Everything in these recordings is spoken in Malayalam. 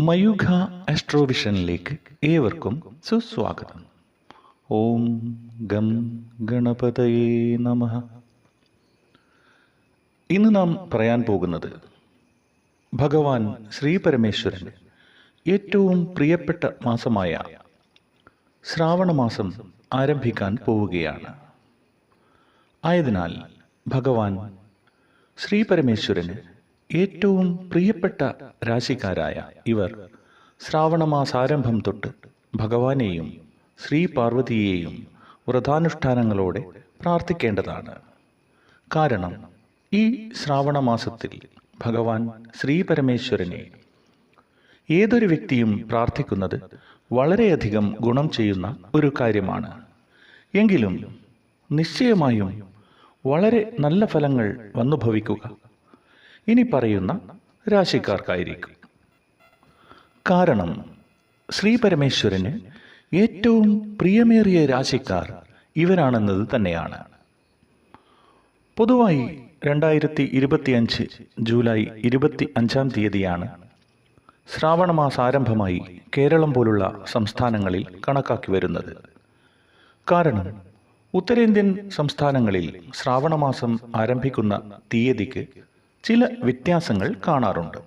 മയൂഖ ആസ്ട്രോവിഷനിലേക്ക് ഏവർക്കും സുസ്വാഗതം. ഓം ഗം ഗണപതയേ നമ. ഇന്ന് നാം പറയാൻ പോകുന്നത് ഭഗവാൻ ശ്രീ പരമേശ്വരൻ ഏറ്റവും പ്രിയപ്പെട്ട മാസമായ ശ്രാവണമാസം ആരംഭിക്കാൻ പോവുകയാണ്. ആയതിനാൽ ഭഗവാൻ ശ്രീ പരമേശ്വരന് ഏറ്റവും പ്രിയപ്പെട്ട രാശിക്കാരായ ഇവർ ശ്രാവണമാസാരംഭം തൊട്ട് ഭഗവാനെയും ശ്രീ പാർവതിയെയും വ്രതാനുഷ്ഠാനങ്ങളോടെ പ്രാർത്ഥിക്കേണ്ടതാണ്. കാരണം ഈ ശ്രാവണമാസത്തിൽ ഭഗവാൻ ശ്രീ പരമേശ്വരനെ ഏതൊരു വ്യക്തിയും പ്രാർത്ഥിക്കുന്നത് വളരെയധികം ഗുണം ചെയ്യുന്ന ഒരു കാര്യമാണ്. എങ്കിലും നിശ്ചയമായും വളരെ നല്ല ഫലങ്ങൾ വന്നു ഭവിക്കുക ഇനി പറയുന്ന രാശിക്കാർക്കായിരിക്കും. കാരണം ശ്രീ പരമേശ്വരന് ഏറ്റവും പ്രിയമേറിയ രാശിക്കാർ ഇവരാണെന്നത് തന്നെയാണ്. പൊതുവായി രണ്ടായിരത്തി ഇരുപത്തിയഞ്ച് ജൂലൈ ഇരുപത്തി അഞ്ചാം തീയതിയാണ് ശ്രാവണമാസാരംഭമായി കേരളം പോലുള്ള സംസ്ഥാനങ്ങളിൽ കണക്കാക്കി വരുന്നത്. കാരണം ഉത്തരേന്ത്യൻ സംസ്ഥാനങ്ങളിൽ ശ്രാവണമാസം ആരംഭിക്കുന്ന തീയതിക്ക് ചില വ്യത്യാസങ്ങൾ കാണാറുണ്ട്.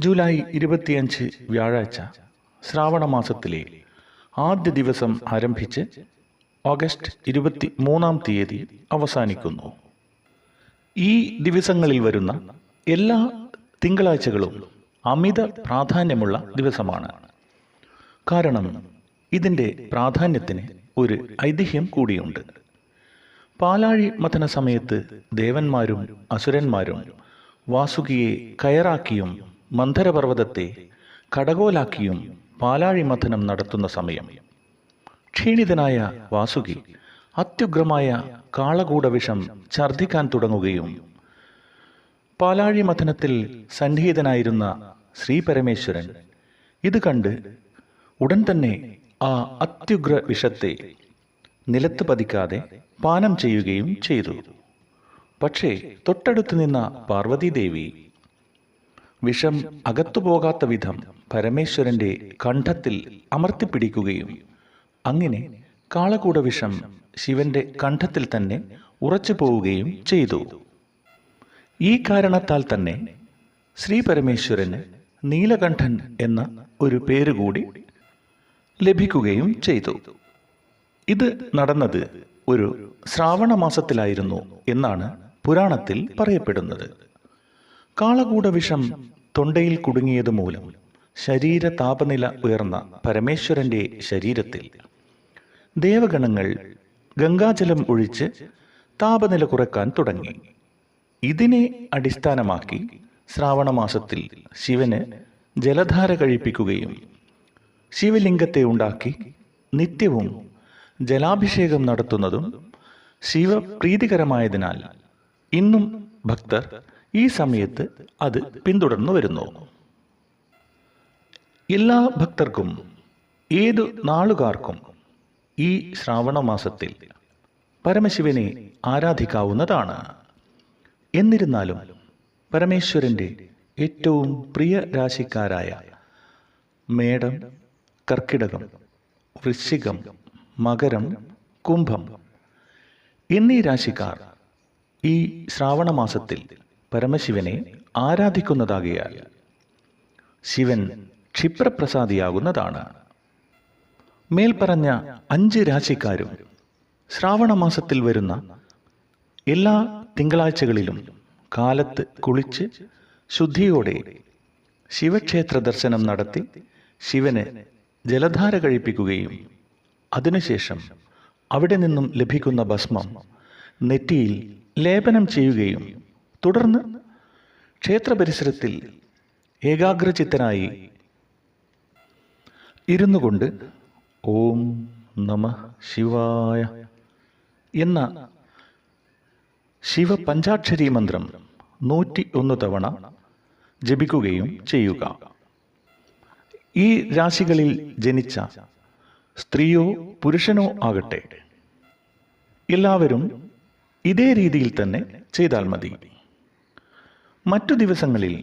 ജൂലൈ ഇരുപത്തിയഞ്ച് വ്യാഴാഴ്ച ശ്രാവണ മാസത്തിലെ ആദ്യ ദിവസം ആരംഭിച്ച് ഓഗസ്റ്റ് ഇരുപത്തി മൂന്നാം തീയതി അവസാനിക്കുന്നു. ഈ ദിവസങ്ങളിൽ വരുന്ന എല്ലാ തിങ്കളാഴ്ചകളും അമിത പ്രാധാന്യമുള്ള ദിവസമാണ്. കാരണം ഇതിന്റെ പ്രാധാന്യത്തിന് ഒരു ഐതിഹ്യം കൂടിയുണ്ട്. പാലാഴി മഥന സമയത്ത് ദേവന്മാരും അസുരന്മാരും വാസുകിയെ കയറാക്കിയും മന്ധരപർവതത്തെ കടകോലാക്കിയും പാലാഴി മഥനം നടത്തുന്ന സമയം. ക്ഷീണിതനായ വാസുകി അത്യുഗ്രമായ കാളകൂട വിഷം ഛർദ്ദിക്കാൻ തുടങ്ങുകയും പാലാഴി മഥനത്തിൽ സന്നിഹിതനായിരുന്ന ശ്രീ പരമേശ്വരൻ ഇത് കണ്ട് ഉടൻ തന്നെ ആ അത്യുഗ്ര വിഷത്തെ നിലത്ത് പതിക്കാതെ പാനം ചെയ്യുകയും ചെയ്തു. പക്ഷേ തൊട്ടടുത്ത് നിന്ന പാർവതീദേവി വിഷം അകത്തുപോകാത്ത വിധം പരമേശ്വരന്റെ കണ്ഠത്തിൽ അമർത്തിപ്പിടിക്കുകയും അങ്ങനെ കാളകൂട വിഷം ശിവന്റെ കണ്ഠത്തിൽ തന്നെ ഉറച്ചു പോവുകയും ചെയ്തു. ഈ കാരണത്താൽ തന്നെ ശ്രീ പരമേശ്വരന് നീലകണ്ഠൻ എന്ന ഒരു പേരുകൂടി ലഭിക്കുകയും ചെയ്തു. ഇത് നടന്നത് ഒരു ശ്രാവണ മാസത്തിലായിരുന്നു എന്നാണ് പുരാണത്തിൽ പറയപ്പെടുന്നത്. കാളകൂട വിഷം തൊണ്ടയിൽ കുടുങ്ങിയത് മൂലം ശരീര താപനില ഉയർന്ന പരമേശ്വരന്റെ ശരീരത്തിൽ ദേവഗണങ്ങൾ ഗംഗാജലം ഒഴിച്ച് താപനില കുറയ്ക്കാൻ തുടങ്ങി. ഇതിനെ അടിസ്ഥാനമാക്കി ശ്രാവണ മാസത്തിൽ ശിവന് ജലധാര കഴിപ്പിക്കുകയും ശിവലിംഗത്തെ ഉണ്ടാക്കി നിത്യവും ജലാഭിഷേകം നടത്തുന്നതും ശിവപ്രീതികരമായതിനാൽ ഇന്നും ഭക്തർ ഈ സമയത്ത് അത് പിന്തുടർന്നു വരുന്നു. എല്ലാ ഭക്തർക്കും ഏതു നാളുകാർക്കും ഈ ശ്രാവണ മാസത്തിൽ പരമശിവനെ ആരാധിക്കാവുന്നതാണ്. എന്നിരുന്നാലും പരമേശ്വരന്റെ ഏറ്റവും പ്രിയ രാശിക്കാരായ മേടം കർക്കിടകം വൃശ്ചികം മകരം കുംഭം. എന്നീ രാശിക്കാർ ഈ ശ്രാവണ മാസത്തിൽ പരമശിവനെ ആരാധിക്കുന്നതാകിയാൽ ശിവൻ ക്ഷിപ്രപ്രസാദിയാകുന്നതാണ്. മേൽപ്പറഞ്ഞ അഞ്ച് രാശിക്കാരും ശ്രാവണ മാസത്തിൽ വരുന്ന എല്ലാ തിങ്കളാഴ്ചകളിലും കാലത്ത് കുളിച്ച് ശുദ്ധിയോടെ ശിവക്ഷേത്ര ദർശനം നടത്തി ശിവന് ജലധാര കഴിപ്പിക്കുകയും അതിനുശേഷം അവിടെ നിന്നും ലഭിക്കുന്ന ഭസ്മം നെറ്റിയിൽ ലേപനം ചെയ്യുകയും തുടർന്ന് ക്ഷേത്ര പരിസരത്തിൽ ഏകാഗ്രചിത്തനായി ഇരുന്നു കൊണ്ട് ഓം നമ ശിവായ എന്ന ശിവ പഞ്ചാക്ഷരി മന്ത്രം നൂറ്റി ഒന്ന് തവണ ജപിക്കുകയും ചെയ്യുക. ഈ രാശികളിൽ ജനിച്ച സ്ത്രീയോ പുരുഷനോ ആകട്ടെ. എല്ലാവരും ഇതേ രീതിയിൽ തന്നെ ചെയ്താൽ മതി. മറ്റു ദിവസങ്ങളിൽ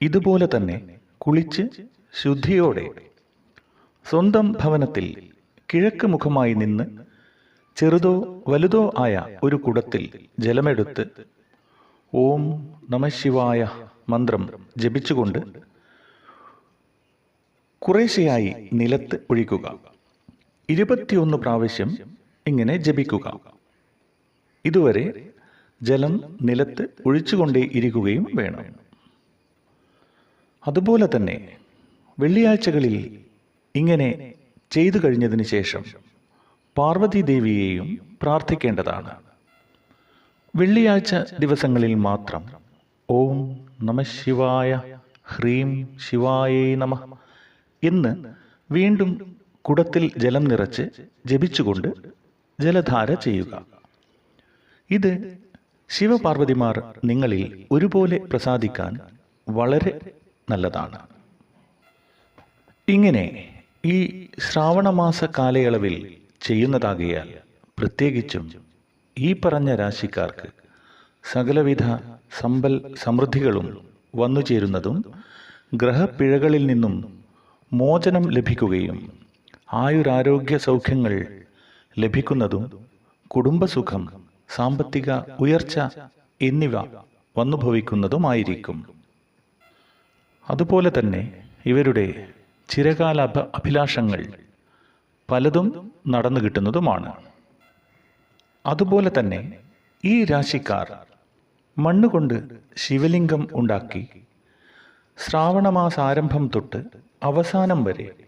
ഇതുപോലെ തന്നെ കുളിച്ച് ശുദ്ധിയോടെ സ്വന്തം ഭവനത്തിൽ കിഴക്ക് മുഖമായി നിന്ന് ചെറുതോ വലുതോ ആയ ഒരു കുടത്തിൽ ജലമെടുത്ത് ഓം നമശിവായ മന്ത്രം ജപിച്ചുകൊണ്ട് കുറേശ്ശെയായി നിലത്ത് ഒഴിക്കുക. ഇരുപത്തിയൊന്ന് പ്രാവശ്യം ഇങ്ങനെ ജപിക്കുക. ഇതുവരെ ജലം നിലത്ത് ഒഴിച്ചുകൊണ്ടേ ഇരിക്കുകയും വേണം. അതുപോലെ തന്നെ വെള്ളിയാഴ്ചകളിൽ ഇങ്ങനെ ചെയ്തു കഴിഞ്ഞതിന് ശേഷം പാർവതി ദേവിയെയും പ്രാർത്ഥിക്കേണ്ടതാണ്. വെള്ളിയാഴ്ച ദിവസങ്ങളിൽ മാത്രം ഓം നമ ശിവായ ഹ്രീം ശിവായേ നമ എന്ന് വീണ്ടും കുടത്തിൽ ജലം നിറച്ച് ജപിച്ചുകൊണ്ട് ജലധാര ചെയ്യുക. ഇത് ശിവപാർവതിമാർ നിങ്ങളിൽ ഒരുപോലെ പ്രസാദിക്കാൻ വളരെ നല്ലതാണ്. ഇങ്ങനെ ഈ ശ്രാവണമാസ കാലയളവിൽ ചെയ്യുന്നതാകിയാൽ പ്രത്യേകിച്ചും ഈ പറഞ്ഞ രാശിക്കാർക്ക് സകലവിധ സമ്പൽ സമൃദ്ധികളും വന്നു ചേരുന്നതും ഗ്രഹപ്പിഴകളിൽ നിന്നും മോചനം ലഭിക്കുകയും ആയുരാരോഗ്യ സൗഖ്യങ്ങൾ ലഭിക്കുന്നതും കുടുംബസുഖം സാമ്പത്തിക ഉയർച്ച എന്നിവ വന്നുഭവിക്കുന്നതുമായിരിക്കും. അതുപോലെ തന്നെ ഇവരുടെ ചിരകാല അഭിലാഷങ്ങൾ പലതും നടന്നു കിട്ടുന്നതുമാണ്. അതുപോലെ തന്നെ ഈ രാശിക്കാർ മണ്ണുകൊണ്ട് ശിവലിംഗം ഉണ്ടാക്കി ശ്രാവണമാസാരംഭം തൊട്ട് അവസാനം വരെ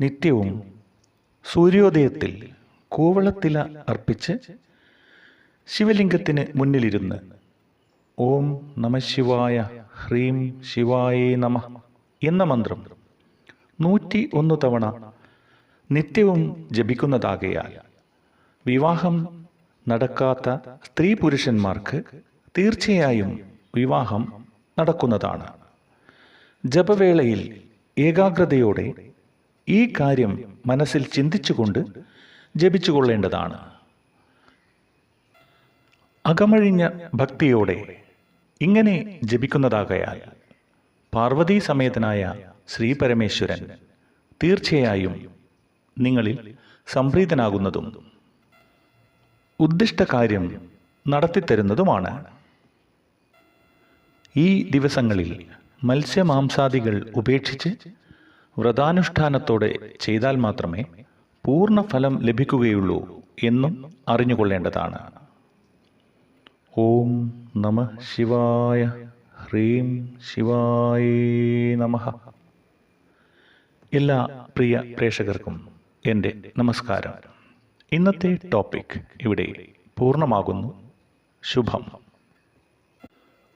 നിത്യവും സൂര്യോദയത്തിൽ കൂവളത്തില അർപ്പിച്ച് ശിവലിംഗത്തിന് മുന്നിലിരുന്ന് ഓം നമ ശിവായ ഹ്രീം ശിവായേ നമ എന്ന മന്ത്രം നൂറ്റി ഒന്ന് തവണ നിത്യവും ജപിക്കുന്നതാകയാൽ വിവാഹം നടക്കാത്ത സ്ത്രീ പുരുഷന്മാർക്ക് തീർച്ചയായും വിവാഹം നടക്കുന്നതാണ്. ജപവേളയിൽ ഏകാഗ്രതയോടെ ഈ കാര്യം മനസ്സിൽ ചിന്തിച്ചുകൊണ്ട് ജപിച്ചുകൊള്ളേണ്ടതാണ്. അകമഴിഞ്ഞ ഭക്തിയോടെ ഇങ്ങനെ ജപിക്കുന്നതാകയാൽ പാർവതീ സമേതനായ ശ്രീ പരമേശ്വരൻ തീർച്ചയായും നിങ്ങളിൽ സംപ്രീതനാകുന്നതും ഉദ്ദിഷ്ട കാര്യം നടത്തിത്തരുന്നതുമാണ്. ഈ ദിവസങ്ങളിൽ മത്സ്യമാംസാദികൾ ഉപേക്ഷിച്ച് വ്രതാനുഷ്ഠാനത്തോടെ ചെയ്താൽ മാത്രമേ പൂർണ ഫലം ലഭിക്കുകയുള്ളൂ എന്നും അറിഞ്ഞുകൊള്ളേണ്ടതാണ്. ഓം നമ ശിവായ ഹ്രീം ശിവായ നമ. എല്ലാ പ്രിയ പ്രേക്ഷകർക്കും എന്റെ നമസ്കാരം. ഇന്നത്തെ ടോപ്പിക് ഇവിടെ പൂർണമാകുന്നു. ശുഭം.